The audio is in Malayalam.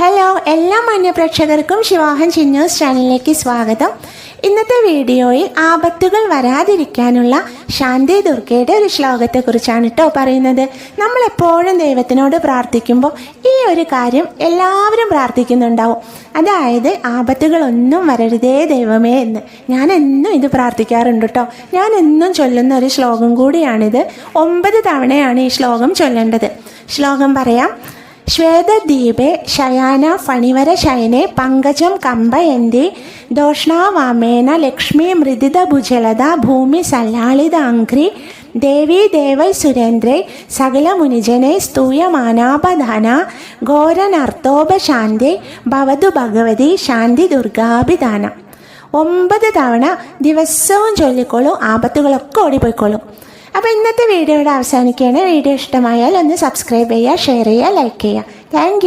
ഹലോ എല്ലാ മാന്യപ്രേക്ഷകർക്കും ശിവാഹൻ ചിന്നൂസ് ചാനലിലേക്ക് സ്വാഗതം. ഇന്നത്തെ വീഡിയോയിൽ ആപത്തുകൾ വരാതിരിക്കാനുള്ള ശാന്തി ദുർഗയുടെ ഒരു ശ്ലോകത്തെക്കുറിച്ചാണ് കേട്ടോ പറയുന്നത്. നമ്മൾ എപ്പോഴും ദൈവത്തിനോട് പ്രാർത്ഥിക്കുമ്പോൾ ഈ ഒരു കാര്യം എല്ലാവരും പ്രാർത്ഥിക്കുന്നുണ്ടാവും. അതായത് ആപത്തുകളൊന്നും വരരുതേ ദൈവമേ എന്ന്. ഞാൻ എന്നും ഇത് പ്രാർത്ഥിക്കാറുണ്ട് കേട്ടോ ഞാൻ എന്നും ചൊല്ലുന്ന ഒരു ശ്ലോകം കൂടിയാണിത്. ഒമ്പത് തവണയാണ് ഈ ശ്ലോകം ചൊല്ലേണ്ടത്. ശ്ലോകം പറയാം. ശ്വേതദ്വീപേ ശയാന ഫണിവര ശയനെ പങ്കജം കമ്പയന്തി ദോഷ്ണാവാമേന ലക്ഷ്മി മൃദിത ഭുജലത ഭൂമി സല്ലാളിതാംഘ്രി ദേവീ ദേവൈ സുരേന്ദ്രെ സകല മുനിജനെ സ്തൂയമാനാപധാന ഘോരനർത്തോപശാന്തി ഭവതു ഭഗവതി ശാന്തി ദുർഗാഭിധാന. ഒമ്പത് തവണ ദിവസവും ചൊല്ലിക്കോളൂ ആപത്തുകളൊക്കെ ഓടിപ്പോയിക്കോളും അപ്പോൾ ഇന്നത്തെ വീഡിയോ ഇവിടെ അവസാനിക്കുകയാണ്. വീഡിയോ ഇഷ്ടമായാൽ ഒന്ന് സബ്സ്ക്രൈബ് ചെയ്യുക ഷെയർ ചെയ്യുക ലൈക്ക് ചെയ്യുക. താങ്ക്